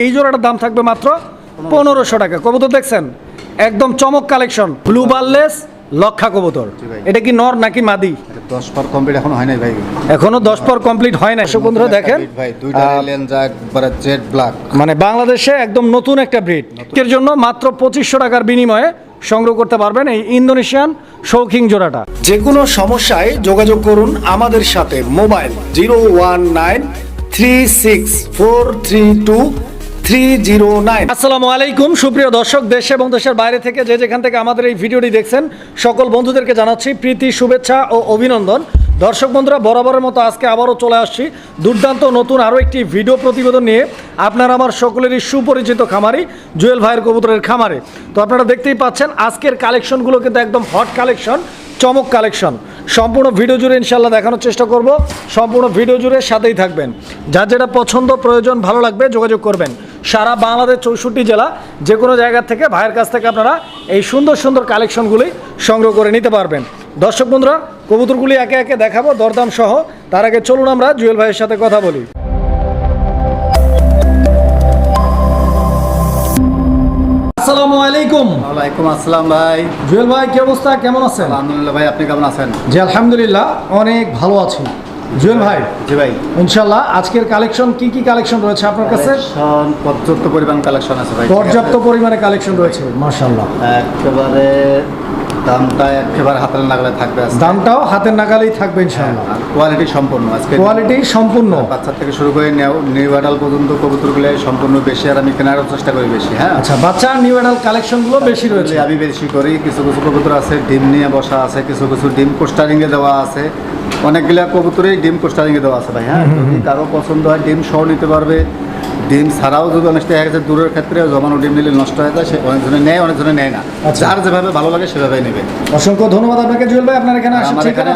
এই জোড়াটার দাম থাকবে মাত্র পনেরোশো টাকা। কবুতর দেখছেন? একদম চমক কালেকশন। ব্লু বারলেস লক্ষা কবুতর। এটা কি নর নাকি মাদি? দশ পর কমপ্লিট এখন হয় নাই ভাই। এখনও দশ পর কমপ্লিট হয় না দর্শক বন্ধুরা দেখেন। ভাই দুইটা আহ, এলিয়ান যা একবারে জেড ব্ল্যাক মানে বাংলাদেশে একদম নতুন একটা ব্রিড এর জন্য মাত্র পঁচিশশো টাকার বিনিময়ে সংগ্রহ করতে পারবেন এই ইন্দোনেশিয়ান শৌখিন জোড়াটা। যে কোনো সমস্যায় যোগাযোগ করুন আমাদের সাথে mobile zero one nine three six four three two three zero nine আসসালামু আলাইকুম, সুপ্রিয় দর্শক, দেশ এবং দেশের বাইরে থেকে যে যেখান থেকে আমাদের এই ভিডিওটি দেখছেন, সকল বন্ধুদেরকে জানাচ্ছি প্রীতি, শুভেচ্ছা ও অভিনন্দন। দর্শক বন্ধুরা, বরাবরের মতো আজকে আবারও চলে আসছি দুর্দান্ত নতুন আরও একটি ভিডিও প্রতিবেদন নিয়ে। আপনারা আমার সকলেরই সুপরিচিত খামারি, জুয়েল ভাইয়ের কবুতরের খামারে। তো আপনারা দেখতেই পাচ্ছেন, আজকের কালেকশনগুলো কিন্তু একদম হট কালেকশন, চমক কালেকশন। সম্পূর্ণ ভিডিও জুড়ে ইনশাল্লাহ দেখানোর চেষ্টা করব। সম্পূর্ণ ভিডিও জুড়ে সাথেই থাকবেন। যার যেটা পছন্দ, প্রয়োজন, ভালো লাগবে, যোগাযোগ করবেন। সারা বাংলাদেশ চৌষট্টি জেলা যে কোনো জায়গা থেকে ভাইয়ের কাছ থেকে আপনারা এই সুন্দর সুন্দর কালেকশনগুলি সংগ্রহ করে নিতে পারবেন। দর্শক বন্ধুরা কবুতরগুলি একে একে দেখাবো দরদাম সহ। তার আগে চলুন আমরা জুয়েল ভাইয়ের সাথে কথা বলি। আসসালামু আলাইকুম। ওয়ালাইকুম আসসালাম ভাই। জুয়েল ভাই কি অবস্থা? কেমন আছেন? আলহামদুলিল্লাহ ভাই আপনি কেমন আছেন? জি আলহামদুলিল্লাহ অনেক ভালো আছি। জুয়েল ভাই জি ভাই। ইনশাল্লাহ আজকের কালেকশন কি কি কালেকশন রয়েছে আপনার কাছে? পর্যাপ্ত পরিমাণ কালেকশন আছে ভাই। পর্যাপ্ত পরিমাণে কালেকশন রয়েছে একেবারে দামটা একেবারে হাতের নাগালে থাকবে দামটাও হাতের নাগালেই থাকবে ইনশাল্লাহ আর কোয়ালিটি সম্পূর্ণ আজকে। কোয়ালিটি সম্পূর্ণ। বাচ্চা থেকে শুরু করে নিউ অ্যাডাল পর্যন্ত কবুতরগুলো সম্পূর্ণ বেশি আর আমি কেনারও চেষ্টা করি বেশি হ্যাঁ। আচ্ছা বাচ্চা নিউ অ্যাডাল কালেকশনগুলো বেশি রয়েছে। আমি বেশি করি। কিছু কিছু কবুতর আছে ডিম নিয়ে বসা আছে কিছু কিছু ডিম কোস্টারিংয়ে দেওয়া আছে। অনেকগুলা কবুতরেই ডিম কোস্টারিংয়ে দেওয়া আছে ভাই হ্যাঁ? যদি কারও পছন্দ হয় ডিম সহ নিতে পারবে। ডিম ছাড়াও যদি অনেক দেখা গেছে দূরের ক্ষেত্রে জমানো ডিম নিলে নষ্ট হয়ে যায় সে অনেকজনে নেয় অনেকজনে নেয় না। আচ্ছা। যার যেভাবে ভালো লাগে সেভাবেই নেবে। অসংখ্য ধন্যবাদ আপনাকে জুয়েল ভাই। আপনার এখানে আমার এখানে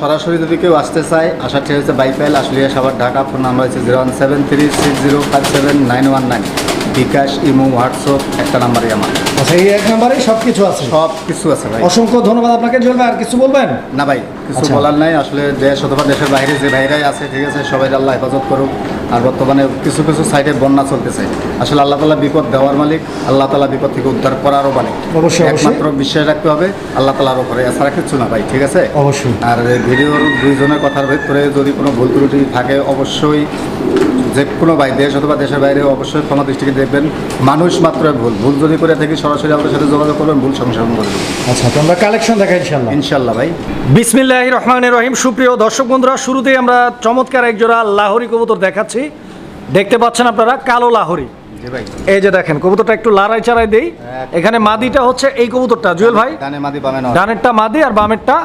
সরাসরি যদি কেউ আসতে চায় আসার ঠিক হচ্ছে বাইপাইল আসলিয়া সাবার ঢাকা। ফোন নাম্বার হচ্ছে zero one seven three six zero five seven nine one nine. BKash imo WhatsApp একটা নাম্বারই আমার। আচ্ছা এই এক নাম্বারেই সব কিছু আছে? সব কিছু আছে ভাই। অসংখ্য ধন্যবাদ আপনাকে জুয়েল ভাই। আর কিছু বলবেন? না ভাই কিছু আচ্ছা। বলার নাই। আসলে দেশ অথবা দেশের বাইরে যে ভাইরাই আছে ঠিক আছে সবাই আল্লাহ হেফাজত করুক। আর বর্তমানে কিছু কিছু সাইডে বন্যা চলতেছে। আসলে আল্লাহ তালা বিপদ দেওয়ার মালিক আল্লাহ তালা বিপদ থেকে উদ্ধার করারও মালিক। অবশ্যই, অবশ্যই। একমাত্র বিশ্বাস রাখতে হবে আল্লাহ তালার উপরে। এছাড়া কিছু না ভাই ঠিক আছে? অবশ্যই। আর ভিডিওর দুইজনের কথার ভিতরে যদি কোনো ভুল ত্রুটি থাকে অবশ্যই যে কোনো ভাই দেশ অথবা দেশের বাইরে অবশ্যই ক্ষমা দৃষ্টিকে দেখবেন। মানুষ মাত্র ভুল। ভুল যদি করে থাকি সরাসরি আমাদের সাথে যোগাযোগ করবেন ভুল সংশোধন করবেন আচ্ছা তো আমরা কালেকশন দেখাই ইনশাল্লাহ ইনশাল্লাহ ভাই। বিসমিল্লাহ রহমানের রহিম। সুপ্রিয় দর্শক বন্ধুরা শুরুতেই আমরা চমৎকার এক জোড়া লাহোরি কবুতর দেখাচ্ছি। দেখতে পাচ্ছেন আপনারা কালো লাহোরি। এই যে দেখেন কবুতরটা একটু লাড়াই চাড়াই দেই। এখানে মাদিটা হচ্ছে এই কবুতরটা। জুয়েল ভাই? ডানে মাদি পাবেন ডানেরটা মাদি আর বামেরটা।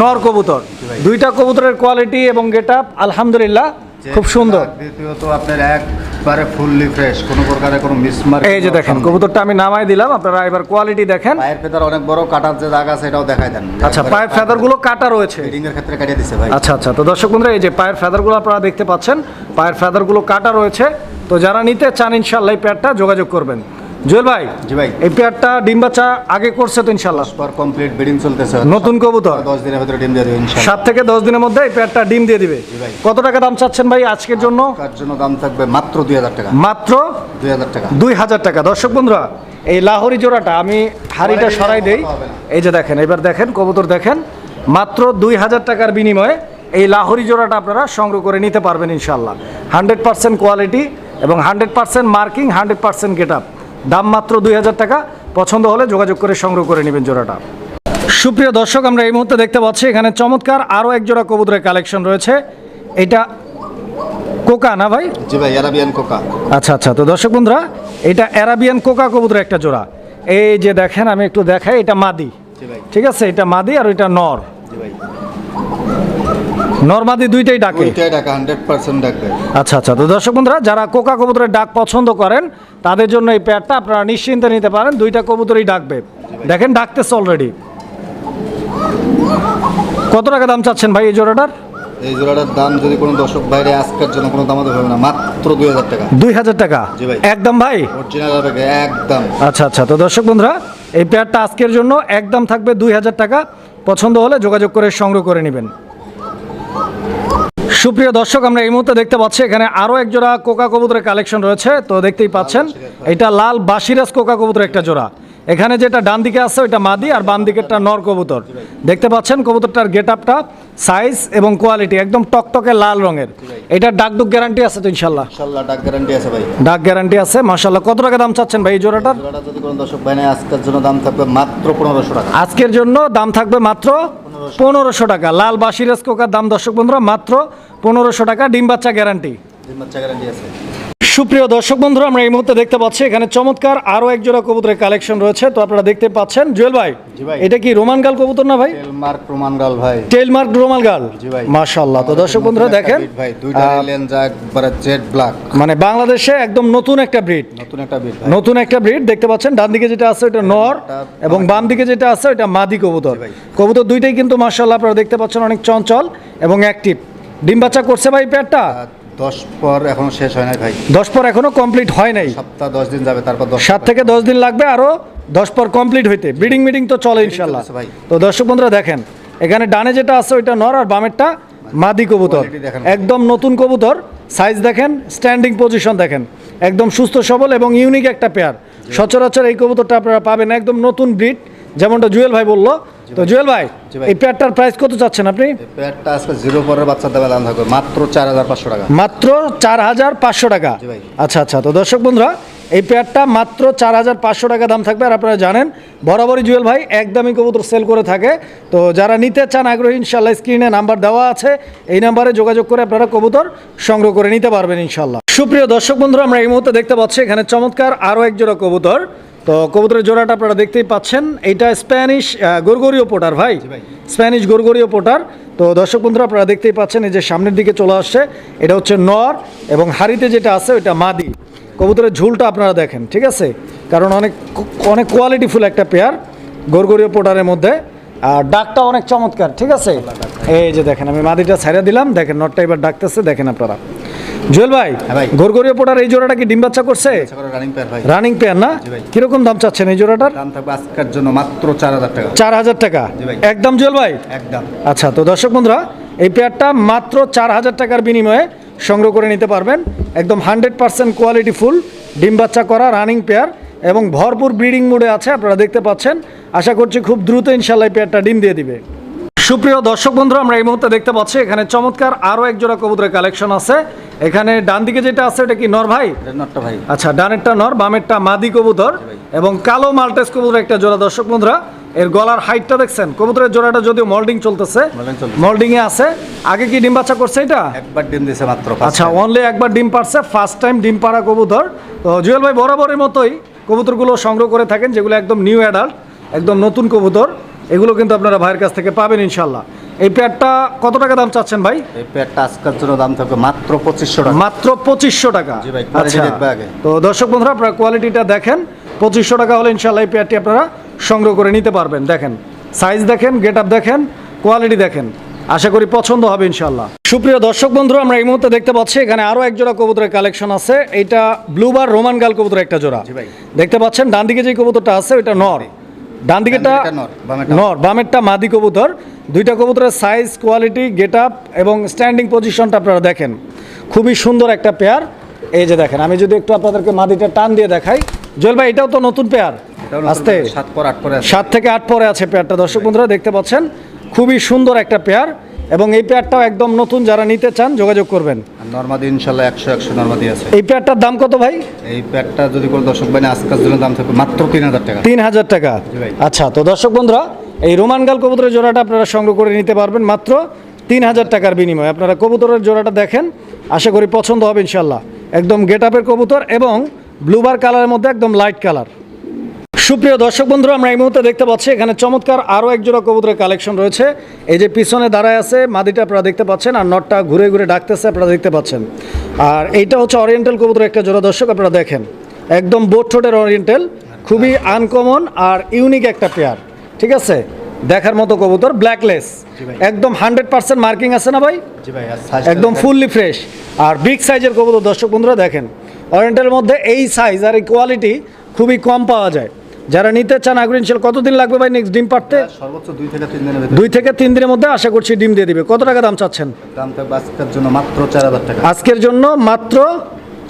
নর কবুতর। দুইটা কবুতরের কোয়ালিটি এবং গেট আপ আলহামদুলিল্লাহ খুব সুন্দর। দ্বিতীয়ত আপনার একবারে ফুললি ফ্রেশ কোনো কোনো মিসমার্ক এই যে দেখেন কবুতরটা আমি নামাই দিলাম আপনারা এবার কোয়ালিটি দেখেন। পায়ের ফেদার অনেক বড় কাটার যে দাগ আছে এটাও দেখাই দেন। আচ্ছা পায়ের ফেদারগুলো কাটা রয়েছে। ফিডিং এর ক্ষেত্রে কাটিয়ে দিছে ভাই। আচ্ছা আচ্ছা তো দর্শক বন্ধুরা এই যে পায়ের ফেদারগুলো আপনারা দেখতে পাচ্ছেন পায়ের ফেদারগুলো কাটা রয়েছে। তো যারা নিতে চান ইনশাল্লাহ এই পেয়ারটা যোগাযোগ করবেন। জুয়েল ভাই জি ভাই। এই পেয়ারটা ডিম বাচ্চা আগে করছে তো ইনশাল্লাহ। পর কমপ্লিট ব্রিডিং চলতেছে। নতুন কবুতর? দশ দিনের ভিতরে ডিম দিয়ে দেবে ইনশাআল্লাহ সাত থেকে দশ দিনের মধ্যে এই পেয়ারটা ডিম দিয়ে দিবে। ভাই। কত টাকা দাম চাচ্ছেন ভাই আজকের জন্য? তার জন্য দাম থাকবে মাত্র দুই হাজার টাকা। মাত্র দুই হাজার টাকা। দুই হাজার টাকা। দর্শক বন্ধুরা এই লাহোরি জোড়াটা আমি হাড়িটা সরাই দেই। এই যে দেখেন এবার দেখেন কবুতর দেখেন। মাত্র দুই হাজার টাকার বিনিময়ে এই লাহোরি জোড়াটা আপনারা সংগ্রহ করে নিতে পারবেন ইনশাল্লাহ। হান্ড্রেড পার্সেন্ট কোয়ালিটি এবং hundred percent marking hundred percent get up দাম মাত্র দুই হাজার টাকা। পছন্দ হলে যোগাযোগ করে সংগ্রহ করে নেবেন জোড়াটা। সুপ্রিয় দর্শক আমরা এই মুহূর্তে দেখতে পাচ্ছি এখানে চমৎকার আরও এক জোড়া কবুতরের কালেকশন রয়েছে। এটা কোকা না ভাই? জি ভাই অ্যারাবিয়ান কোকা। আচ্ছা আচ্ছা। তো দর্শক বন্ধুরা এটা অ্যারাবিয়ান কোকা কবুতরের একটা জোড়া। এই যে দেখেন আমি একটু দেখাই এটা মাদি। ঠিক আছে এটা মাদি আর এটা নর। জি ভাই। নর মাদি দুইটাই ডাকে পার্সেন্ট ডাকবে আচ্ছা আচ্ছা। তো দর্শক বন্ধুরা যারা কোকা কবুতরের ডাক পছন্দ করেন তাদের জন্য এই প্যাডটা আপনারা নিশ্চিন্তে নিতে পারেন দুইটা কবুতরই ডাকবে। দেখেন ডাকতেছে অলরেডি কত টাকা দাম চাচ্ছেন ভাই এই জোড়াটার? এই জোড়াটার দাম যদি কোনো দর্শক বাইরে আজকের জন্য কোনো দামাতে হবে না মাত্র দুই হাজার টাকা। দুই হাজার টাকা। একদম ভাই? একদম। আচ্ছা আচ্ছা। তো দর্শক বন্ধুরা এই পেয়ারটা আজকের জন্য একদম থাকবে দুই হাজার টাকা। পছন্দ হলে যোগাযোগ করে সংগ্রহ করে নেবেন। সুপ্রিয় দর্শক আমরা এই মুহূর্তে দেখতে পাচ্ছি এখানে আরও এক জোড়া কোকা কবুতরের কালেকশন রয়েছে। তো দেখতেই পাচ্ছেন এটা লাল বাসিরাজ কোকা কবুতর একটা জোড়া। এখানে যেটা ডান দিকে আছে ওইটা মাদি আর বাম দিকেরটা নর কবুতর। দেখতে পাচ্ছেন কবুতরটার গেট আপটা সাইজ এবং কোয়ালিটি একদম টকটকে লাল রঙের। এটা ডাকডুক গ্যারান্টি আছে তো ইনশাল্লাহ? ডাক গ্যারান্টি আছে ভাই। ডাক গ্যারান্টি আছে মাশাল্লাহ। কত টাকা দাম চাচ্ছেন ভাই এই জোড়াটার? জোড়াটা যদি কোনো দর্শক ভাই আজকের জন্য দাম থাকবে মাত্র পনেরোশো টাকা। আজকের জন্য দাম থাকবে মাত্র পনেরোশো টাকা। লাল বাসিরাজ কোকার দাম দর্শক বন্ধুরা, মাত্র পনেরোশো টাকা। ডিম বাচ্চা গ্যারান্টি ডিম বাচ্চা গ্যারান্টি আছে। সুপ্রিয় দর্শক বন্ধুরা আমরা এই মুহূর্তে দেখতে পাচ্ছি এখানে চমৎকার আরও এক জোড়া কবুতরের কালেকশন রয়েছে। তো আপনারা দেখতে পাচ্ছেন জুয়েল ভাই এটা কি রোমান গাল কবুতর না ভাই? রোমান প্রমাণগাল ভাই। টেলমার্ক রোমাল গাল। জি ভাই। মাশাআল্লাহ। তো দর্শক বন্ধুরা দেখেন ভাই দুইটা আহ, লেন্স একবারে জেড ব্ল্যাক মানে বাংলাদেশে একদম নতুন একটা ব্রিড নতুন একটা ভাই। নতুন একটা ব্রিড দেখতে পাচ্ছেন ডান দিকে যেটা আছে ওটা নর এবং বাম দিকে যেটা আছে ওটা মাদি কবুতর। ভাই। কবুতর দুইটাই কিন্তু মাশাআল্লাহ আপনারা দেখতে পাচ্ছেন অনেক চঞ্চল এবং অ্যাক্টিভ ডিম বাচ্চা করছে ভাই আর দশ পর এখনও শেষ হয় নাই ভাই। দশ পর এখনও কমপ্লিট হয় নাই? সপ্তাহ দশ দিন যাবে তারপর সাত থেকে দশ দিন লাগবে আরও দশ পর কমপ্লিট হইতে। ব্রিডিং মিটিং তো চলে ইনশাল্লাহ ভাই। তো দর্শক বন্ধুরা দেখেন এখানে ডানে যেটা আছে ওইটা নর আর বামেরটা মাদি কবুতর। একদম নতুন কবুতর সাইজ দেখেন স্ট্যান্ডিং পজিশন দেখেন। একদম সুস্থ সবল এবং ইউনিক একটা পেয়ার সচরাচর এই কবুতরটা আপনারা পাবেন একদম নতুন ব্রিড যেমনটা জুয়েল ভাই বলল তো জুয়েল ভাই। এই পেয়ারটার প্রাইস কত চাচ্ছেন আপনি? এই পেয়ারটা আজকে জিরো পরের বাচ্চা দেবে দাম থাকবে মাত্র চার হাজার পাঁচশো টাকা। মাত্র চার হাজার পাঁচশো টাকা। আচ্ছা আচ্ছা তো দর্শক বন্ধুরা এই পেয়ারটা মাত্র চার হাজার পাঁচশো টাকা দাম থাকবে। আর আপনারা জানেন বরাবরই জুয়েল ভাই একদমই কবুতর সেল করে থাকে। তো যারা নিতে চান আগ্রহী ইনশাল্লাহ স্ক্রিনে নাম্বার দেওয়া আছে। এই নাম্বারে যোগাযোগ করে আপনারা কবুতর সংগ্রহ করে নিতে পারবেন ইনশাল্লাহ সুপ্রিয় দর্শক বন্ধুরা আমরা এই মুহূর্তে দেখতে পাচ্ছি এখানে চমৎকার আরও এক জোড়া কবুতর। তো কবুতরের জোড়াটা আপনারা দেখতেই পাচ্ছেন। এইটা স্প্যানিশ গোরগোরিও পোটার ভাই। Spanish Gorguero pouter. তো দর্শক বন্ধুরা আপনারা দেখতেই পাচ্ছেন এই যে সামনের দিকে চলে আসছে। এটা হচ্ছে নর এবং হাড়িতে যেটা আছে ওইটা মাদি। কবুতরের ঝুলটা আপনারা দেখেন ঠিক আছে? কারণ অনেক অনেক কোয়ালিটিফুল একটা পেয়ার গোরগোরিও পোটারের মধ্যে। আর ডাকটা অনেক চমৎকার ঠিক আছে? এই যে দেখেন আমি মাদিটা ছাইড়া দিলাম। দেখেন নটটা এবার ডাকতেছে দেখেন আপনারা। জুয়েল ভাই হ্যাঁ ভাই। গোরগোরিও পোটার এই জোড়াটা কি ডিম বাচ্চা করছে? রানিং পেয়ার না? কীরকম দাম চাচ্ছেন এই জোড়াটার? দাম থাকবে আজকের জন্য মাত্র চার হাজার টাকা। চার হাজার টাকা। একদম জুয়েল ভাই? একদম। আচ্ছা তো দর্শক বন্ধুরা এই পেয়ারটা মাত্র চার হাজার টাকার বিনিময়ে সংগ্রহ করে নিতে পারবেন। একদম হান্ড্রেড পার্সেন্ট কোয়ালিটি ফুল ডিম বাচ্চা করা রানিং পেয়ার এবং ভরপুর ব্রিডিং মোডে আছে আপনারা দেখতে পাচ্ছেন। আশা করছি খুব দ্রুত ইনশাল্লাহ এই পেয়ারটা ডিম দিয়ে দিবে। সুপ্রিয় দর্শক বন্ধু আমরা এই মুহূর্তে দেখতে পাচ্ছি এখানে চমৎকার আরও এক জোড়া কবুতরের কালেকশন আছে। এখানে ডান দিকে যেটা আছে এটা কি নর ভাই? নটটা ভাই। আচ্ছা ডানেরটা নর বামেরটা মাদি কবুতর এবং কালো মাল্টেস কবুতর একটা জোড়া দর্শক বন্ধুরা। এর গলার হাইটটা দেখছেন কবুতরের জোড়াটা যদিও মল্ডিং চলতেছে। মল্ডিং এ আছে। আগে কি ডিম বাচ্চা করছে এটা? একবার ডিম দিয়েছে মাত্র আচ্ছা অনলি একবার ডিম পারছে ফার্স্ট টাইম ডিম পাড়া কবুতর। তো জুয়েল ভাই বরাবরের মতোই কবুতরগুলো সংগ্রহ করে থাকেন যেগুলো একদম নিউ অ্যাডাল্ট একদম নতুন কবুতর। এগুলো কিন্তু আপনারা ভাইয়ের কাছ থেকে পাবেন ইনশাল্লাহ এই প্যাডটা কত টাকা দাম চাচ্ছেন ভাই? এই পেয়ারটা আজকের জন্য দাম থাকবে মাত্র পঁচিশশো টাকা। মাত্র পঁচিশশো টাকা। আচ্ছা। তো দর্শক বন্ধুরা আপনারা কোয়ালিটিটা দেখেন। পঁচিশশো টাকা হলে ইনশাল্লাহ এই পেয়ারটি আপনারা সংগ্রহ করে নিতে পারবেন। দেখেন সাইজ দেখেন গেট আপ দেখেন কোয়ালিটি দেখেন। আশা করি পছন্দ হবে ইনশাল্লাহ সুপ্রিয় দর্শক বন্ধুরা আমরা এই মুহূর্তে দেখতে পাচ্ছি এখানে আরও এক জোড়া কবুতরের কালেকশন আছে। এটা ব্লুবার রোমান গাল কবুতর একটা জোড়া। দেখতে পাচ্ছেন ডান দিকে যে কবুতরটা আছে ওইটা নর। ডান দিকেটা নর, বামেরটা- মাদি কবুতর। দুইটা কবুতরের সাইজ কোয়ালিটি গেট আপ এবং স্ট্যান্ডিং পজিশনটা আপনারা দেখেন। খুবই সুন্দর একটা পেয়ার এই যে দেখেন আমি যদি একটু আপনাদেরকে মাদিটা টান দিয়ে দেখাই। জল ভাই এটাও তো নতুন পেয়ার আসতে। সাত থেকে আট পরে আছে পেয়ারটা দর্শক বন্ধুরা দেখতে পাচ্ছেন? খুবই সুন্দর একটা পেয়ার এবং এই পেয়ারটাও একদম নতুন যারা নিতে চান যোগাযোগ করবেন। নর্মাদি ইনশাল্লাহ একশো একশো নর্মাদি আছে। এই পেয়ারটার দাম কত ভাই? এই প্যাডটা যদি কোনো দর্শক বানি আজকের জন্য দাম থাকবে মাত্র তিন হাজার টাকা। তিন হাজার টাকা। আচ্ছা তো দর্শক বন্ধুরা এই রোমান গাল কবুতরের জোড়াটা আপনারা সংগ্রহ করে নিতে পারবেন মাত্র তিন হাজার টাকার বিনিময়ে। আপনারা কবুতরের জোড়াটা দেখেন আশা করি পছন্দ হবে ইনশাল্লাহ। একদম গেট আপের কবুতর এবং ব্লুবার কালারের মধ্যে একদম লাইট কালার সুপ্রিয় দর্শক বন্ধুরা আমরা এই মুহূর্তে দেখতে পাচ্ছি এখানে চমৎকার আরও এক জোড়া কবুতরের কালেকশন রয়েছে। এই যে পিছনে দাঁড়ায় আছে মাদিটা আপনারা দেখতে পাচ্ছেন আর নটটা ঘুরে ঘুরে ডাকতেছে আপনারা দেখতে পাচ্ছেন। আর এইটা হচ্ছে অরিয়েন্টাল কবুতরের একটা জোড়া দর্শক আপনারা দেখেন। একদম বোট ঠোঁটের অরিয়েন্টাল খুবই আনকমন আর ইউনিক একটা পেয়ার ঠিক আছে? দেখার মতো কবুতর ব্ল্যাকলেস একদম হান্ড্রেড পার্সেন্ট মার্কিং আছে না ভাই? একদম ফুললি ফ্রেশ আর বিগ সাইজের কবুতর দর্শক বন্ধুরা দেখেন অরিয়েন্টালের মধ্যে এই সাইজ আর এই কোয়ালিটি খুবই কম পাওয়া যায়। যারা নিতে চান আগ্রিন শেল কতদিন লাগবে ভাই নেক্সট ডিম পারতে সর্বোচ্চ দুই থেকে তিন দিনের দুই থেকে তিন দিনের মধ্যে আশা করছি ডিম দিয়ে দিবে। কত টাকা দাম চাচ্ছেন? দাম থাকবে আজকের জন্য মাত্র চার হাজার টাকা। আজকের জন্য মাত্র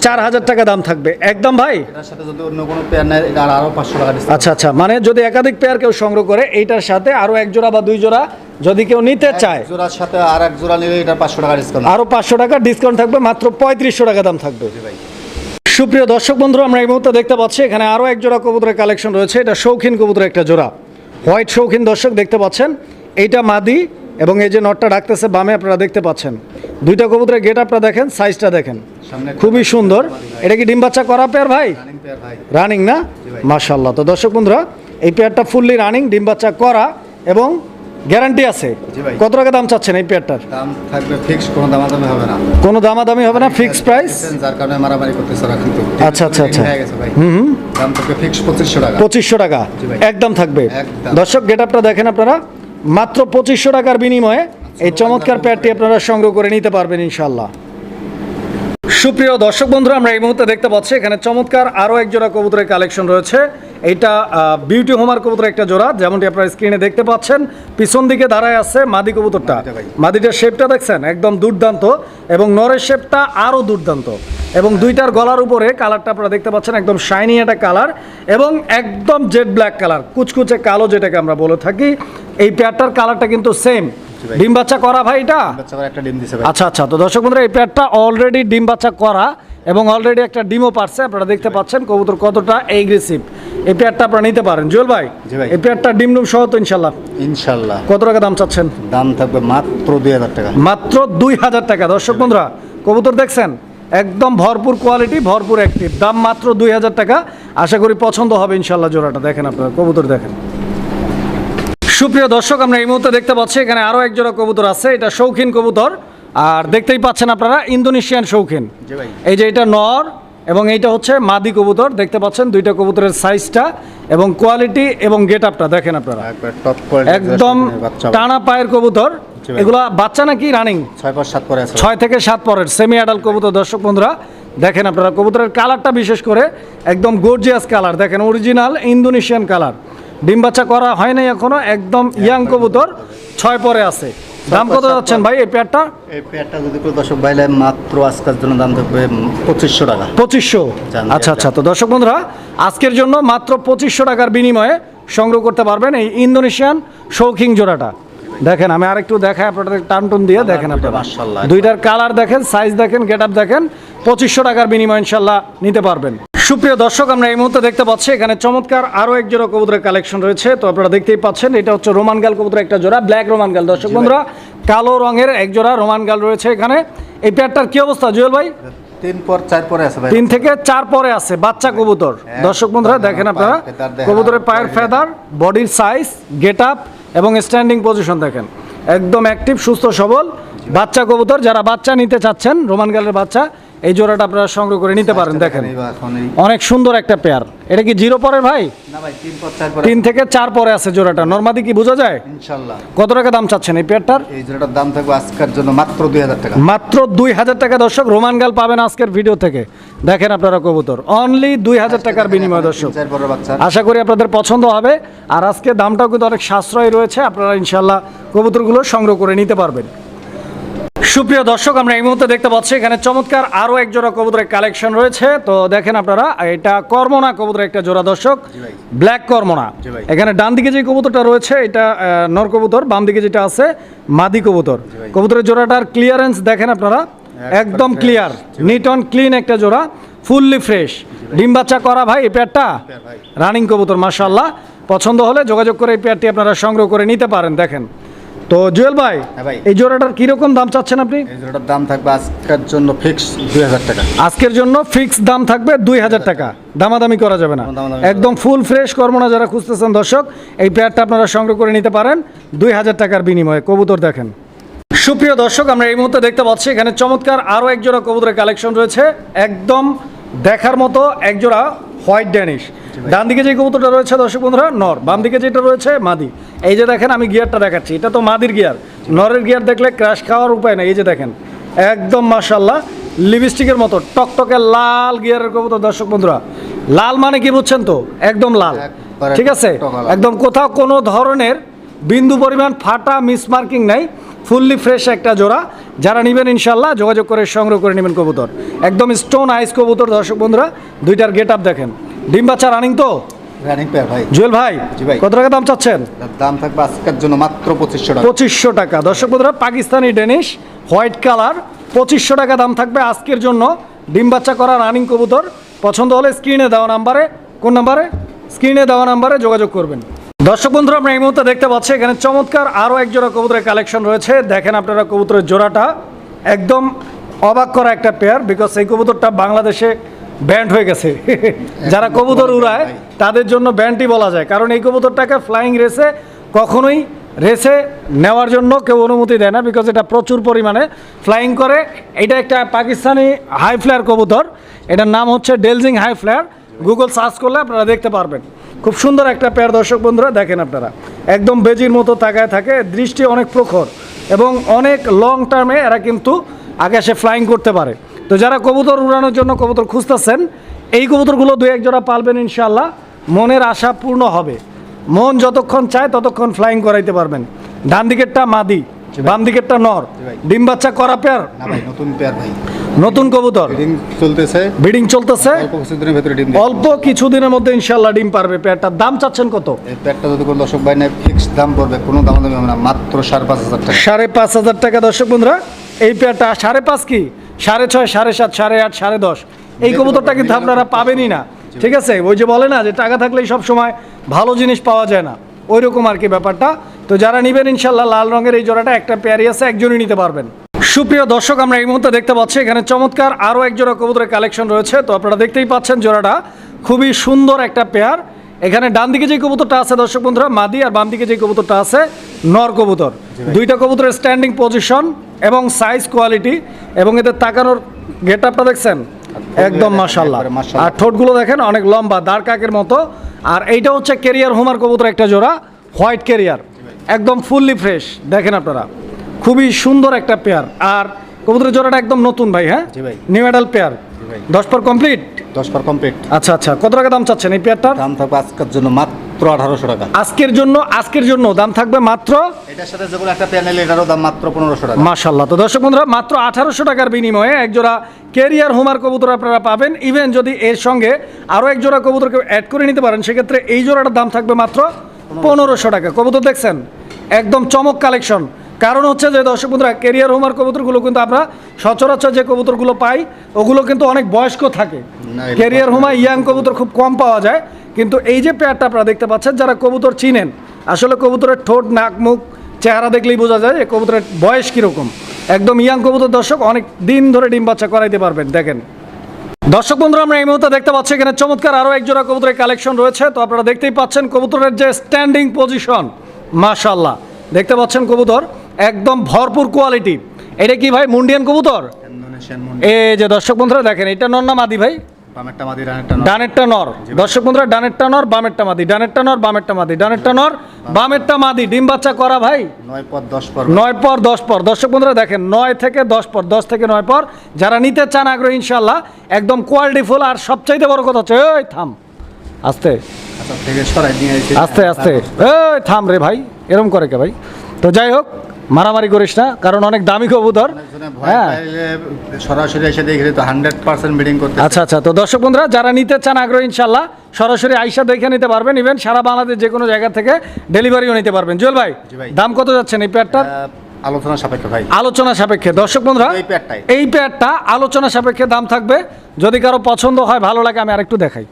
চার হাজার টাকা দাম থাকবে। একদম ভাই? সাথে যদি অন্য কোনো পেয়ার নেয় এটা আর আরও পাঁচশো টাকা আচ্ছা আচ্ছা। মানে যদি একাধিক পেয়ার কেউ সংগ্রহ করে এইটার সাথে আরও এক জোড়া বা দুই জোড়া যদি কেউ নিতে চায় জোড়ার সাথে আর এক জোড়া নিলে এটা পাঁচশো টাকা ডিসকাউন্ট আরও পাঁচশো টাকা ডিসকাউন্ট থাকবে মাত্র পঁয়ত্রিশশো টাকা দাম থাকবে। ভাই। সুপ্রিয় দর্শক বন্ধু আমরা এই মুহূর্তে দেখতে পাচ্ছি এখানে আরও এক জোড়া কবুতরের কালেকশন রয়েছে। এটা শৌখিন কবুতরের একটা জোড়া। হোয়াইট শৌখিন দর্শক দেখতে পাচ্ছেন। এইটা মাদি এবং এই যে নটটা ডাকতেছে বামে আপনারা দেখতে পাচ্ছেন। দুইটা কবুতরের গেট আপনারা দেখেন সাইজটা দেখেন। খুবই সুন্দর। এটা কি ডিম বাচ্চা করা পেয়ার ভাই? রানিং না। মাশাল্লাহ তো দর্শক বন্ধুরা এই পেয়ারটা ফুললি রানিং ডিম বাচ্চা করা এবং গ্যারান্টি আছে? কত টাকা দাম চাচ্ছেন এই পেয়ারটার দাম থাকবে ফিক্স কোনো দামাদামি হবে না। কোনো দামাদামি হবে না ফিক্স প্রাইস যার কারণে মারামারি করতেছে ওরা কিন্তু। আচ্ছা, আচ্ছা, আচ্ছা। গেছে ভাই। হুম হুম। দাম থাকবে ফিক্স পঁচিশশো টাকা। পঁচিশশো টাকা। একদম থাকবে। দর্শক গেট আপটা দেখেন আপনারা। মাত্র পঁচিশশো টাকার বিনিময়ে এই চমৎকার প্যাডটি আপনারা সংগ্রহ করে নিতে পারবেন ইনশাল্লাহ সুপ্রিয় দর্শক বন্ধুরা আমরা এই মুহূর্তে দেখতে পাচ্ছি এখানে চমৎকার আরও এক জোড়া কবুতরের কালেকশন রয়েছে এইটা বিউটি হোমার কবুতরের একটা জোড়া যেমনটি আপনারা স্ক্রিনে দেখতে পাচ্ছেন পিছন দিকে দাঁড়ায় আছে মাদি কবুতরটা। মাদিটার শেপটা দেখছেন একদম দুর্দান্ত এবং নরের শেপটা আরও দুর্দান্ত এবং দুইটার গলার উপরে কালারটা আপনারা দেখতে পাচ্ছেন একদম শাইনি একটা কালার এবং একদম জেড ব্ল্যাক কালার কুচকুচে কালো যেটাকে আমরা বলে থাকি এই পেয়ারটার কালারটা কিন্তু সেম। ডিম বাচ্চা করা ভাই এটা? একটা ডিম দিছে ভাই। আচ্ছা আচ্ছা। তো দর্শক বন্ধুরা এই পেয়ারটা অলরেডি ডিম বাচ্চা করা এবং অলরেডি একটা ডিমও পারছে। আপনারা দেখতে পাচ্ছেন কবুতর কতটা এগ্রেসিভ এই পেয়ারটা আপনারা নিতে পারেন। জুয়েল ভাই ভাই। এই পেয়ারটা ডিম ডুম সহ তো ইনশাল্লাহ ইনশাল্লাহ কত টাকা দাম চাচ্ছেন? দাম থাকবে মাত্র দুই হাজার টাকা। মাত্র দুই হাজার টাকা। দর্শক বন্ধুরা কবুতর দেখছেন? একদম ভরপুর কোয়ালিটি ভরপুর অ্যাক্টিভ দাম মাত্র দুই হাজার টাকা। আশা করি পছন্দ হবে ইনশাল্লাহ জোড়াটা। দেখেন আপনারা কবুতর দেখেন। সুপ্রিয় দর্শক আমরা এই মুহূর্তে দেখতে পাচ্ছি এখানে আরও এক জোড়া কবুতর আছে। এটা শৌখিন কবুতর। আর দেখতেই পাচ্ছেন আপনারা ইন্দোনেশিয়ান শৌখিন। এই যে এটা নর এবং এইটা হচ্ছে মাদি কবুতর। দেখতে পাচ্ছেন দুইটা কবুতরের সাইজটা এবং কোয়ালিটি এবং গেট আপটা দেখেন আপনারা। একদম টানা পায়ের কবুতর। এগুলা বাচ্চা নাকি রানিং? ছয় থেকে সাত পরের সেমি অ্যাডাল কবুতর। দর্শক বন্ধুরা দেখেন আপনারা কবুতরের কালারটা বিশেষ করে একদম গর্জিয়াস কালার দেখেন অরিজিনাল ইন্দোনেশিয়ান কালার ডিম বাচ্চা করা হয় নাই এখনও একদম ইয়াং কবুতর ছয় পরে আছে। দাম কত যাচ্ছেন ভাই এই পেয়ারটা? এই পেয়ারটা যদি কেউ দর্শক বাইলে মাত্র আজকের জন্য দাম থাকবে পঁচিশশো টাকা। পঁচিশশো? আচ্ছা আচ্ছা তো দর্শক বন্ধুরা আজকের জন্য মাত্র পঁচিশশো টাকার বিনিময়ে সংগ্রহ করতে পারবেন এই ইন্দোনেশিয়ান শৌখিং জোড়াটা। দেখেন আমি আরেকটু দেখাই আপনাদের টান টুন দিয়ে দেখেন আপনারা। মাশাআল্লাহ। দুইটার কালার দেখেন সাইজ দেখেন গেট আপ দেখেন পঁচিশশো টাকার বিনিময়ে ইনশাল্লাহ নিতে পারবেন। সুপ্রিয় দর্শক আমরা এই মুহূর্তে দেখতে পাচ্ছি এখানে চমৎকার আরও এক জোড়া কবুতরের কালেকশন রয়েছে। তো আপনারা দেখতেই পাচ্ছেন এটা হচ্ছে রোমান গাল কবুতরের একটা জোড়া ব্ল্যাক রোমান গাল। দর্শক বন্ধুরা কালো রঙের এক জোড়া রোমান গাল রয়েছে এখানে। এই পেয়ারটার কি অবস্থা জুয়েল ভাই? তিন পর চার পরে আছে ভাই। তিন থেকে চার পরে আছে বাচ্চা কবুতর। হ্যাঁ, দর্শক বন্ধুরা দেখেন আপনারা কবুতরের পায়ের পায়ের ফেদার বডির সাইজ গেট আপ এবং স্ট্যান্ডিং পজিশন দেখেন। একদম অ্যাক্টিভ সুস্থ সবল বাচ্চা কবুতর যারা বাচ্চা নিতে চাচ্ছেন রোমান গালের বাচ্চা এই জোড়াটা আপনারা সংগ্রহ করে নিতে পারেন দেখেন। অনেক সুন্দর একটা পেয়ার। এটা কি জিরো পরের ভাই? তিন থেকে চার পরে আছে জোড়াটা। নর্মাদি কি বোঝা যায়? কত টাকা দাম চাচ্ছেন এই পেয়ারটার? এই জোড়াটার দাম থাকবে আজকের জন্য মাত্র দুই হাজার টাকা। মাত্র দুই হাজার টাকা দর্শক রোমান গাল পাবেন আজকের ভিডিও থেকে। দেখেন আপনারা কবুতর। অনলি দুই হাজার টাকার বিনিময় দর্শক। আশা করি আপনাদের পছন্দ হবে। আর আজকে দামটাও কিন্তু অনেক সাশ্রয় রয়েছে। আপনারা ইনশাল্লাহ কবুতরগুলো সংগ্রহ করে নিতে পারবেন। সুপ্রিয় দর্শক আমরা এই মুহূর্তে দেখতে পাচ্ছি এখানে চমৎকার আরও এক জোড়া কবুতরের কালেকশন রয়েছে। তো দেখেন আপনারা এটা কর্মনা কবুতরের একটা জোড়া দর্শক ব্ল্যাক কর্মনা। এখানে ডান দিকে যে কবুতরটা রয়েছে এটা নর কবুতর বাম দিকে যেটা আছে মাদি কবুতর। কবুতরের জোড়াটার ক্লিয়ারেন্স দেখেন আপনারা একদম ক্লিয়ার নিট অন ক্লিন একটা জোড়া ফুললি ফ্রেশ ডিম বাচ্চা করা ভাই এই পেয়ারটা? রানিং কবুতর মাশাল্লাহ পছন্দ হলে যোগাযোগ করে এই পেয়ারটি আপনারা সংগ্রহ করে নিতে পারেন দেখেন। তো জুয়েল ভাই হ্যাঁ ভাই। এই জোড়াটার কীরকম দাম চাচ্ছেন আপনি? এই জোড়াটার দাম থাকবে আজকের জন্য ফিক্স দুই হাজার টাকা। আজকের জন্য ফিক্স দাম থাকবে দুই হাজার টাকা। দামাদামি করা যাবে না। একদম ফুল ফ্রেশ কর্মনা যারা খুঁজতেছেন দর্শক এই পেয়ারটা আপনারা সংগ্রহ করে নিতে পারেন। দুই হাজার টাকার বিনিময়ে। কবুতর দেখেন। সুপ্রিয় দর্শক আমরা এই মুহূর্তে দেখতে পাচ্ছি এখানে চমৎকার আরও এক জোড়া কবুতরের কালেকশন রয়েছে। একদম দেখার মতো একজোড়া হোয়াইট ড্যানিশ ডান দিকে যে কবুতরটা রয়েছে দর্শক বন্ধুরা নর। বাম দিকে যেটা রয়েছে মাদি। এই যে দেখেন আমি গিয়ারটা দেখাচ্ছি। এটা তো মাদির গিয়ার। নরের গিয়ার দেখলে ক্র্যাশ খাওয়ার উপায় নেই। এই যে দেখেন একদম মাশাল্লাহ লিপস্টিকের মতো টকটকে লাল গিয়ারের কবুতর দর্শক বন্ধুরা। লাল মানে কি বুঝছেন তো? একদম লাল। ঠিক আছে? একদম কোথাও কোনো ধরনের বিন্দু পরিমাণ ফাটা মিসমার্কিং নাই। ফুললি ফ্রেশ একটা জোড়া। যারা নেবেন ইনশাল্লাহ যোগাযোগ করে সংগ্রহ করে নেবেন কবুতর। একদম স্টোন আইস কবুতর দর্শক বন্ধুরা। দুইটার গেট আপ দেখেন। ডিম বাচ্চা রানিং তো? রানিং পেয়ার ভাই। জুয়েল ভাই জি ভাই। কত টাকা দাম চাচ্ছেন? দাম থাকবে আজকের জন্য মাত্র পঁচিশশো টাকা। পঁচিশশো টাকা। দর্শক বন্ধুরা পাকিস্তানি ডেনিশ হোয়াইট কালার পঁচিশশো টাকা দাম থাকবে আজকের জন্য। ডিম বাচ্চা করা রানিং কবুতর। পছন্দ হলে স্ক্রিনে দেওয়া নাম্বারে কোন নাম্বারে? স্ক্রিনে দেওয়া নাম্বারে যোগাযোগ করবেন। দর্শক বন্ধুরা আমরা এই মুহূর্তে দেখতে পাচ্ছি এখানে চমৎকার আরও এক জোড়া কবুতরের কালেকশন রয়েছে। দেখেন আপনারা কবুতরের জোড়াটা। একদম অবাক করা একটা পেয়ার বিকজ এই কবুতরটা বাংলাদেশে ব্যান্ড হয়ে গেছে। যারা কবুতর উড়ায়, তাদের জন্য ব্যান্ডই বলা যায়। কারণ এই কবুতরটাকে ফ্লাইং রেসে কখনোই রেসে নেওয়ার জন্য কেউ অনুমতি দেয় না বিকজ এটা প্রচুর পরিমাণে ফ্লাইং করে। এটা একটা পাকিস্তানি হাই ফ্লায়ার কবুতর। এটার নাম হচ্ছে Danzig high flyer Google search করলে আপনারা দেখতে পারবেন। খুব সুন্দর একটা পেয়ার দর্শক বন্ধুরা, দেখেন আপনারা। একদম বেজির মতো তাকায় থাকে, দৃষ্টি অনেক প্রখর এবং অনেক লং টার্মে এরা কিন্তু আকাশে ফ্লাইং করতে পারে। তো যারা কবুতর উড়ানোর জন্য কবুতর খুঁজতেছেন এই কবুতরগুলো দু এক জোড়া পালবেন ইনশাল্লাহ মনের আশা পূর্ণ হবে। মন যতক্ষণ চায় ততক্ষণ ফ্লাইং করাইতে পারবেন। ডান দিকেরটা মাদি বাম দিকেরটা নর। ডিম বাচ্চা করা পেয়ার ভাই নতুন পেয়ার ভাই। নতুন কবুতর? চলতেছে। ব্রিডিং চলতেছে। অল্প কিছুদিনের ভেতরে ডিম অল্প কিছুদিনের মধ্যে ইনশাল্লাহ ডিম পারবে পেয়ারটার দাম চাচ্ছেন কত? এই পেয়ারটা যদি কোনো দর্শক ভাই নেয় ফিক্স দাম পড়বে। কোনো দাম দামি হবে না মাত্র সাড়ে পাঁচ হাজার টাকা। সাড়ে পাঁচ হাজার টাকা দর্শক বন্ধুরা এই পেয়ারটা সাড়ে পাঁচ কি? সাড়ে ছয় সাড়ে সাত সাড়ে আট সাড়ে দশ। এই কবুতরটা কিন্তু আপনারা পাবেনই না। ঠিক আছে? ওই যে বলে না যে টাকা থাকলেই সব সময় ভালো জিনিস পাওয়া যায় না। ওই রকম আর কি ব্যাপারটা। তো যারা নেবেন ইনশাল্লাহ লাল রঙের এই জোড়াটা একটা পেয়ারি আছে একজনই নিতে পারবেন। সুপ্রিয় দর্শক আমরা এই মুহূর্তে দেখতে পাচ্ছি এখানে চমৎকার আরও এক জোড়া কবুতরের কালেকশন রয়েছে। তো আপনারা দেখতেই পাচ্ছেন জোড়াটা। খুবই সুন্দর একটা পেয়ার। এখানে ডান দিকে যে কবুতরটা আছে দর্শক বন্ধুরা মাদি আর বাম দিকে যে কবুতরটা আছে নর কবুতর। দুইটা কবুতরের স্ট্যান্ডিং পজিশন এবং সাইজ কোয়ালিটি এবং এদের তাকানোর গেট আপটা দেখছেন? একদম মাশাল্লাহ একবারে মাশাআল্লাহ। আর ঠোঁটগুলো দেখেন অনেক লম্বা দাঁড় কাকের মতো। আর এইটা হচ্ছে কেরিয়ার হোমার কবুতর একটা জোড়া হোয়াইট কেরিয়ার একদম ফুললি ফ্রেশ দেখেন আপনারা। খুবই সুন্দর একটা পেয়ার আর কবুতরের জোড়াটা একদম নতুন ভাই হ্যাঁ। New medal pair. দশ পর কমপ্লিট দশ পার কমপ্লিট আচ্ছা আচ্ছা কত টাকা দাম চাচ্ছেন এই পেয়ারটার দাম থাকবে আজকের জন্য মাত্র আঠারোশো টাকা। আজকের জন্য আজকের জন্য দাম থাকবে মাত্র এটার সাথে যে একটা প্যানেল এটারও দাম মাত্র পনেরোশো টাকা। মাশাল্লাহ তো দর্শক বন্ধুরা মাত্র আঠারোশো টাকার বিনিময়ে একজোড়া কেরিয়ার হোমার কবুতর আপনারা পাবেন। ইভেন যদি এর সঙ্গে আরও এক জোড়া কবুতরকে অ্যাড করে নিতে পারেন সেক্ষেত্রে এই জোড়াটার দাম থাকবে মাত্র পনেরোশো। টাকা। কবুতর দেখছেন একদম চমক কালেকশন। কারণ হচ্ছে যে দর্শক বন্ধুরা কেরিয়ার হোমার কবুতরগুলো কিন্তু আমরা সচরাচর যে কবুতরগুলো পাই ওগুলো কিন্তু অনেক বয়স্ক থাকে। কেরিয়ার হোমা ইয়াং কবুতর খুব কম পাওয়া যায়। কিন্তু এই যে পেয়ারটা আপনারা দেখতে পাচ্ছেন যারা কবুতর চিনেন আসলে কবুতরের ঠোঁট নাক মুখ চেহারা দেখলেই বোঝা যায় যে কবুতরের বয়স কীরকম। একদম ইয়াং কবুতর দর্শক অনেক দিন ধরে ডিম বাচ্চা করাইতে পারবেন দেখেন। দর্শক বন্ধুরা আমরা এই মুহূর্তে দেখতে পাচ্ছি এখানে চমৎকার আরও এক জোড়া কবুতরের কালেকশন রয়েছে। তো আপনারা দেখতেই পাচ্ছেন কবুতরের যে স্ট্যান্ডিং পজিশন মাশাল্লাহ দেখতে পাচ্ছেন কবুতর একদম ভরপুর কোয়ালিটি এটা কি ভাই মুন্ডিয়ান কবুতর? এই যে দর্শক বন্ধুরা দেখেন এটা নর না মাদি ভাই। বামেরটা মাদি রানেরটা নর। ডানেরটা নর। দর্শক বন্ধুরা ডানেরটা নর বামেরটা মাদি। ডানেরটা নর বামেরটা মাদি। ডানেরটা নর বামেরটা মাদি। ডিম বাচ্চা করা ভাই? নয় পর দশ পর নয় পর দশ পর। দর্শক বন্ধুরা দেখেন নয় থেকে দশ পর দশ থেকে নয় পর। যারা নিতে চান আগ্রহ ইনশাল্লাহ একদম কোয়ালিটি ফুল। আর সবচাইতে বড় কথা হচ্ছে ওই থাম। আস্তে। আচ্ছা আস্তে আস্তে। এই থাম রে ভাই। এরম করে কে ভাই? তো যাই হোক মারামারি করিস না কারণ অনেক দামি কবুতর। হ্যাঁ। সরাসরি এসে তো হান্ড্রেড পার্সেন্ট করতে আচ্ছা আচ্ছা। তো দর্শক বন্ধুরা যারা নিতে চান আগ্রহ ইনশাল্লাহ সরাসরি আইসা দেখে নিতে পারবেন। ইভেন সারা বাংলাদেশ যে কোনো জায়গা থেকে ডেলিভারিও নিতে পারবেন। জুয়েল ভাই। দাম কত যাচ্ছেন এই পেয়ারটার? আলোচনা সাপেক্ষে ভাই। আলোচনা সাপেক্ষে। দর্শক বন্ধুরা এই। এই পেয়ারটা আলোচনা সাপেক্ষে দাম থাকবে। যদি কারও পছন্দ হয় ভালো লাগে আমি আরেকটু দেখাই।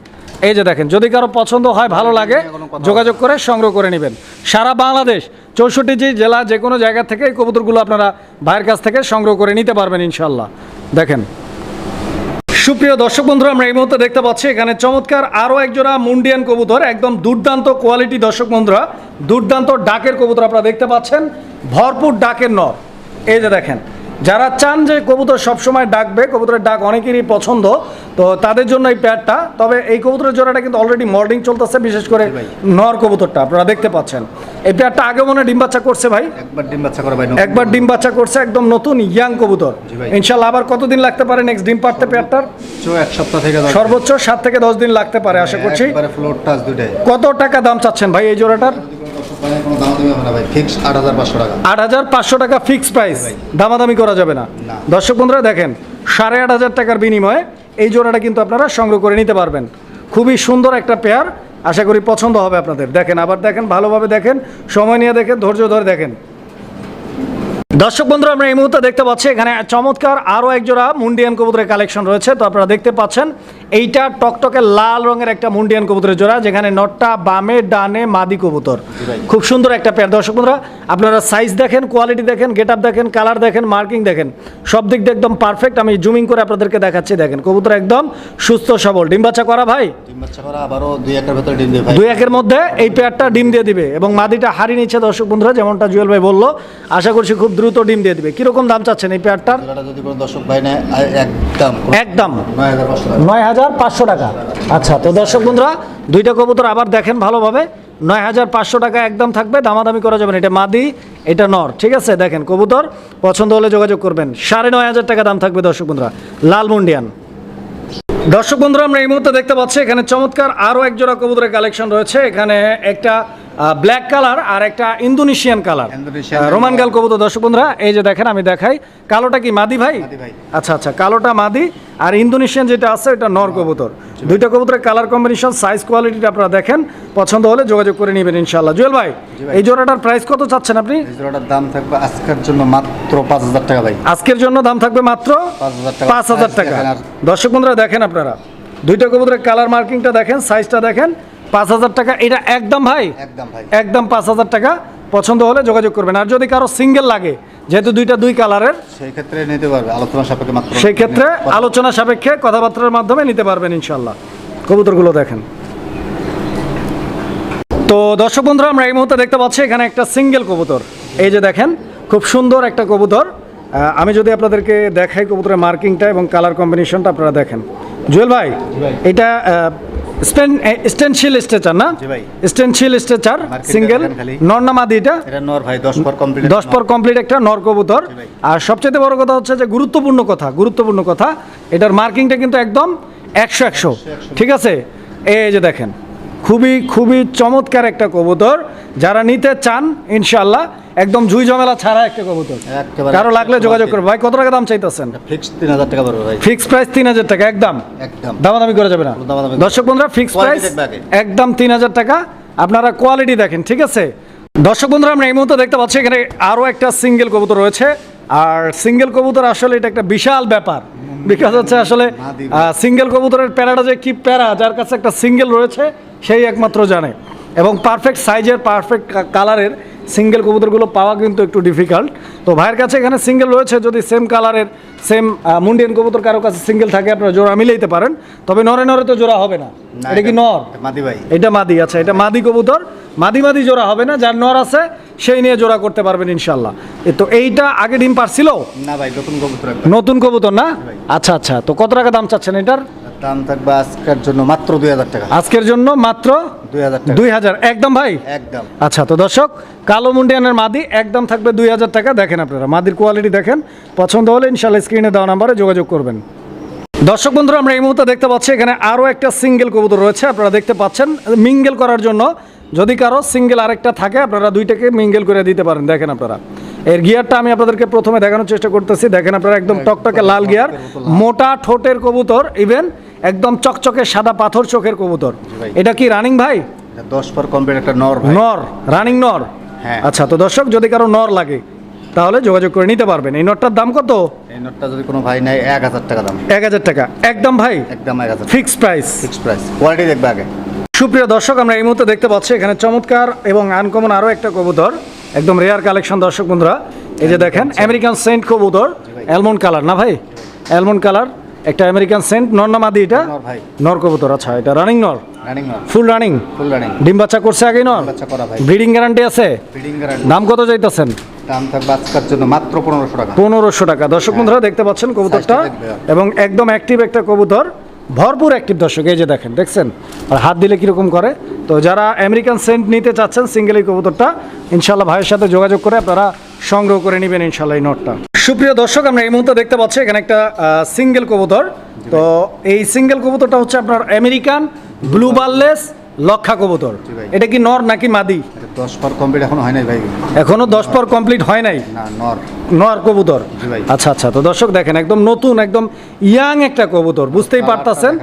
এই যে দেখেন যদি কারও পছন্দ হয় ভালো লাগে যোগাযোগ করে সংগ্রহ করে নেবেন। সারা বাংলাদেশ চৌষট্টি জি জেলা যে কোনো জায়গা থেকে এই কবুতরগুলো আপনারা ভাইয়ের কাছ থেকে সংগ্রহ করে নিতে পারবেন ইনশাল্লাহ দেখেন। সুপ্রিয় দর্শক বন্ধুরা আমরা এই মুহূর্তে দেখতে পাচ্ছি এখানে চমৎকার আরও একজোড়া মুন্ডিয়ান কবুতর একদম দুর্দান্ত কোয়ালিটি দর্শক বন্ধুরা দুর্দান্ত ডাকের কবুতর আপনারা দেখতে পাচ্ছেন ভরপুর ডাকের নর। এই যে দেখেন যারা চান যে কবুতর সবসময় ডাকবে কবুতরের ডাক অনেকেরই পছন্দ তো তাদের জন্য এই প্যাডটা তবে এই কবুতরের জোড়াটা কিন্তু অলরেডি মর্নিং চলতেছে বিশেষ করে নর কবুতরটা আপনারা দেখতে পাচ্ছেন। এই প্যাডটা আগে মনে হয় ডিম বাচ্চা করছে ভাই। একবার ডিম বাচ্চা করে ভাই একবার ডিম বাচ্চা করছে একদম নতুন ইয়াং কবুতর। ইনশাল্লাহ আবার কতদিন লাগতে পারে নেক্সট ডিম পারতে পেয়ারটার চো এক সপ্তাহ থেকে সর্বোচ্চ সাত থেকে দশ দিন লাগতে পারে আশা করছি। টাচ দুটাই কত টাকা দাম চাচ্ছেন ভাই এই জোড়াটার? আট হাজার পাঁচশো টাকা। আট হাজার পাঁচশো টাকা ফিক্স প্রাইস দামাদামি করা যাবে না। না। দর্শক বন্ধুরা দেখেন সাড়ে আট হাজার টাকার বিনিময়ে এই জোড়াটা কিন্তু আপনারা সংগ্রহ করে নিতে পারবেন। খুবই সুন্দর একটা পেয়ার আশা করি পছন্দ হবে আপনাদের। দেখেন আবার দেখেন ভালোভাবে দেখেন সময় নিয়ে দেখেন ধৈর্য ধরে দেখেন। দর্শক বন্ধুরা আমরা এই মুহূর্তে দেখতে পাচ্ছি এখানে চমৎকার আরও এক জোড়া মুন্ডিয়ান কবুতরের কালেকশন রয়েছে। তো আপনারা দেখতে পাচ্ছেন এইটা টকটকে লাল রঙের একটা মুন্ডিয়ান কবুতরের জোড়া যেখানে নটটা বামে ডানে মাদি কবুতর। খুব সুন্দর একটা পেয়ার দর্শক বন্ধুরা আপনারা সাইজ দেখেন কোয়ালিটি দেখেন গেট আপ দেখেন কালার দেখেন মার্কিং দেখেন। সব দিক দিয়ে একদম পারফেক্ট আমি জুমিং করে আপনাদেরকে দেখাচ্ছি দেখেন। কবুতর একদম সুস্থ সবল। ডিম বাচ্চা করা ভাই? দুই একের মধ্যে এই পেয়ারটা ডিম দিয়ে দিবে এবং মাদিটা হারি নিচ্ছে দর্শক বন্ধুরা যেমনটা জুয়েল ভাই বলল। আশা করছি খুব দ্রুত ডিম দিয়ে দিবে। কীরকম দাম চাচ্ছেন এই পেয়ারটার যদি কোনো দর্শক ভাই একদম। একদম। নয় হাজার পাঁচশো হাজার পাঁচশো টাকা। আচ্ছা তো দর্শক বন্ধুরা, দুইটা কবুতর আবার দেখেন ভালোভাবে। নয় হাজার পাঁচশো টাকা একদম থাকবে, দামাদামি করা যাবে না। এটা মাদি, এটা নর, ঠিক আছে? দেখেন, কবুতর, পছন্দ হলে যোগাযোগ করবেন। সাড়ে নয় হাজার টাকা দাম থাকবে, দর্শক বন্ধুরা। লাল মুন্ডিয়ান দর্শক বন্ধুরা, আমরা এই মুহূর্তে দেখতে পাচ্ছি, এখানে চমৎকার আরও একজোড়া কবুতরের কালেকশন রয়েছে। এখানে একটা ব্ল্যাক কালার আর একটা ইন্দোনেশিয়ান কালার রোমান গাল কবুতর দর্শক বন্ধুরা এই যে দেখেন আমি দেখাই। কালোটা কি মাদি ভাই? আচ্ছা আচ্ছা কালোটা মাদি। আর ইন্দোনেশিয়ান যেটা আছে এটা নর কবুতর। দুইটা কবুতরের কালার কম্বিনেশন সাইজ কোয়ালিটিটা আপনারা দেখেন। পছন্দ হলে যোগাযোগ করে নেবেন ইনশাল্লাহ জুয়েল ভাই। এই জোড়াটার প্রাইস কত চাচ্ছেন আপনি? এই জোড়াটার দাম থাকবে আজকের জন্য মাত্র পাঁচ হাজার টাকা ভাই। আজকের জন্য দাম থাকবে মাত্র 5,000 টাকা। পাঁচ হাজার টাকা। দর্শক বন্ধুরা দেখেন আপনারা। দুইটা কবুতরের কালার মার্কিংটা দেখেন সাইজটা দেখেন। পাঁচ হাজার টাকা এটা একদম ভাই? একদম ভাই। একদম পাঁচ হাজার টাকা। পছন্দ হলে যোগাযোগ করবেন। আর যদি কারও সিঙ্গেল লাগে যেহেতু দুইটা দুই কালারের সেই ক্ষেত্রে নিতে পারবে। আলোচনা সাপেক্ষে মাত্র সেই ক্ষেত্রে আলোচনা সাপেক্ষে কথাবার্তার মাধ্যমে নিতে পারবেন ইনশাল্লাহ কবুতরগুলো দেখেন। তো দর্শক বন্ধুরা আমরা এই মুহূর্তে দেখতে পাচ্ছি এখানে একটা সিঙ্গেল কবুতর। এই যে দেখেন খুব সুন্দর একটা কবুতর। আমি যদি আপনাদেরকে দেখাই কবুতরের মার্কিংটা এবং কালার কম্বিনেশনটা আপনারা দেখেন। জুয়েল ভাই। এটা স্টেনশিল স্ট্রেচার না? জি ভাই। স্টেনশিল স্ট্রেচার সিঙ্গেল দেখেন খালি। নর্নামাদি এটা এটা নর ভাই দশ পর কমপ্লিট পর কমপ্লিট একটা নর কবুতর। আর সবচেয়ে বড় কথা হচ্ছে যে গুরুত্বপূর্ণ কথা গুরুত্বপূর্ণ কথা এটার মার্কিংটা কিন্তু একদম একশো একশো। ঠিক আছে? এই যে দেখেন খুবই খুবই চমৎকার একটা কবুতর। যারা নিতে চান ইনশাল্লাহ একদম ঝুই ঝামেলা ছাড়া একটা কবুতর। কারও লাগলে যোগাযোগ করবে ভাই কত টাকা দাম চাইতেছেন? ফিক্স তিন হাজার টাকা পড়বে ভাই। ফিক্স প্রাইস তিন হাজার টাকা একদম। একদম। দামাদামি করা যাবে না। দর্শক বন্ধুরা ফিক্স প্রাইস একদম তিন হাজার টাকা। আপনারা কোয়ালিটি দেখেন ঠিক আছে? দর্শক বন্ধুরা আমরা এই মুহূর্তে দেখতে পাচ্ছি এখানে আরও একটা সিঙ্গেল কবুতর রয়েছে। আর সিঙ্গেল কবুতর আসলে এটা একটা বিশাল ব্যাপার। বিকজ হচ্ছে আসলে সিঙ্গেল কবুতরের প্যারাটা যে কি প্যারা যার কাছে একটা সিঙ্গেল রয়েছে সেই একমাত্র জানে। এবং পারফেক্ট সাইজের পারফেক্ট কালারের সিঙ্গেল কবুতরগুলো পাওয়া কিন্তু একটু ডিফিকাল্ট তো ভাইয়ের কাছে এখানে সিঙ্গেল রয়েছে যদি সেম কালারের সেম মুন্ডিয়ান কবুতর কারও কাছে সিঙ্গেল থাকে আপনারা জোড়া মিলাইতে পারেন। তবে নরে নরে তো জোড়া হবে না। এটা কি নর? মাদি ভাই। এটা মাদি আচ্ছা এটা মাদি কবুতর। মাদি মাদি জোড়া হবে না যার নর আছে সেই নিয়ে জোড়া করতে পারবেন ইনশাল্লাহ তো এইটা আগে ডিম পারছিল? না ভাই নতুন কবুতর নতুন কবুতর না? আচ্ছা আচ্ছা তো কত টাকা দাম চাচ্ছেন এটার? দাম থাকবে আজকের জন্য মাত্র দুই হাজার টাকা। আজকের জন্য মাত্র দুই হাজার দুই হাজার। একদম ভাই? একদম। আচ্ছা তো দর্শক কালো মুন্ডিয়ানের মাদি একদম থাকবে দুই হাজার টাকা। দেখেন আপনারা মাদির কোয়ালিটি দেখেন। পছন্দ হলে ইনশাল্লাহ স্ক্রিনে দেওয়া নাম্বারে যোগাযোগ করবেন। দর্শক বন্ধুরা আমরা এই মুহূর্তে দেখতে পাচ্ছি এখানে আরও একটা সিঙ্গেল কবুতর রয়েছে। আপনারা দেখতে পাচ্ছেন মিঙ্গেল করার জন্য যদি কারও সিঙ্গেল আরেকটা থাকে আপনারা দুইটাকে মিঙ্গেল করে দিতে পারেন। দেখেন আপনারা। এর গিয়ারটা আমি আপনাদেরকে প্রথমে দেখানোর চেষ্টা করতেছি। দেখেন আপনারা একদম টকটকে লাল গিয়ার মোটা ঠোঁটের কবুতর ইভেন একদম চকচকে সাদা পাথর চোখের কবুতর। এটা কি রানিং ভাই? দশ পর কমপ্লিট একটা নর নর রানিং নর? হ্যাঁ। আচ্ছা তো দর্শক যদি কারও নর লাগে তাহলে যোগাযোগ করে নিতে পারবেন। এই নটটার দাম কত? এই নটটা যদি কোনো ভাই নেয় এক হাজার টাকা দাম। এক হাজার টাকা। একদম ভাই? একদম এক হাজার fix price fix price quality দেখবে আগে। সুপ্রিয় দর্শক আমরা এই মুহূর্তে দেখতে পাচ্ছি এখানে চমৎকার এবং আনকমন আরও একটা কবুতর। একদম রেয়ার কালেকশন দর্শক বন্ধুরা। এই যে দেখেন আমেরিকান সেন্ট কবুতর অ্যালমন্ড কালার না ভাই? অ্যালমন্ড কালার একটা আমেরিকান সেন্ট নর না মাদি এটা? নর কবুতর আচ্ছা এটা রানিং নর? ফুল রানিং ফুল রানিং ডিম বাচ্চা করছে আগে নর? ব্রিডিং গ্যারান্টি আছে? দাম কত চাইতেছেন? দাম থাকবে আজকের জন্য মাত্র পনেরোশো টাকা। পনেরোশো টাকা। দর্শক বন্ধুরা দেখতে পাচ্ছেন কবুতরটা। এবং একদম অ্যাক্টিভ একটা কবুতর। ভরপুর অ্যাক্টিভ দর্শক এই যে দেখেন দেখছেন? আর হাত দিলে কীরকম করে? তো যারা আমেরিকান সেন্ট নিতে চাচ্ছেন সিঙ্গেল এই কবুতরটা ইনশাল্লাহ ভাইয়ের সাথে যোগাযোগ করে আপনারা সংগ্রহ করে নেবেন ইনশাল্লাহ এই নোটটা। সুপ্রিয় দর্শক আমরা এই মুহূর্তে দেখতে পাচ্ছি এখানে একটা সিঙ্গেল কবুতর। তো এই সিঙ্গেল কবুতরটা হচ্ছে আপনার আমেরিকান ব্লু বার্লেস লক্ষা কবুতর। এটা কি নর নাকি মাদি? দশ পর কমপ্লিট এখন হয় নাই ভাই। এখনও দশ পর কমপ্লিট হয় নাই? না নর। নর কবুতর? আচ্ছা আচ্ছা। তো দর্শক দেখেন একদম নতুন একদম ইয়াং একটা কবুতর বুঝতেই পারতাছেন।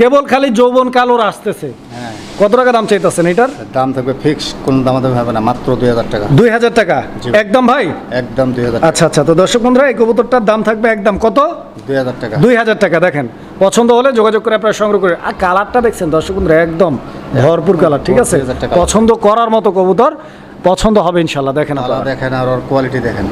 কেবল খালি যৌবন কালোর আসতেছে। হ্যাঁ। কত টাকা দাম চাইতেছেন এটার? দাম থাকবে ফিক্স কোনো দাম দাম হবে না মাত্র দুই হাজার টাকা। দুই হাজার টাকা? একদম ভাই? একদম দুই হাজার আচ্ছা আচ্ছা। তো দর্শক বন্ধুরা এই কবুতরটার দাম থাকবে একদম কত? দুই হাজার টাকা। দুই হাজার টাকা। দেখেন পছন্দ হলে যোগাযোগ করে আপনারা সংগ্রহ করে আর কালারটা দেখছেন দর্শক বন্ধুরা একদম ভরপুর কালার ঠিক আছে? 2000 পছন্দ করার মতো কবুতর পছন্দ হবে ইনশাল্লাহ দেখেন আপনারা। দেখেন আর ওর কোয়ালিটি দেখেন।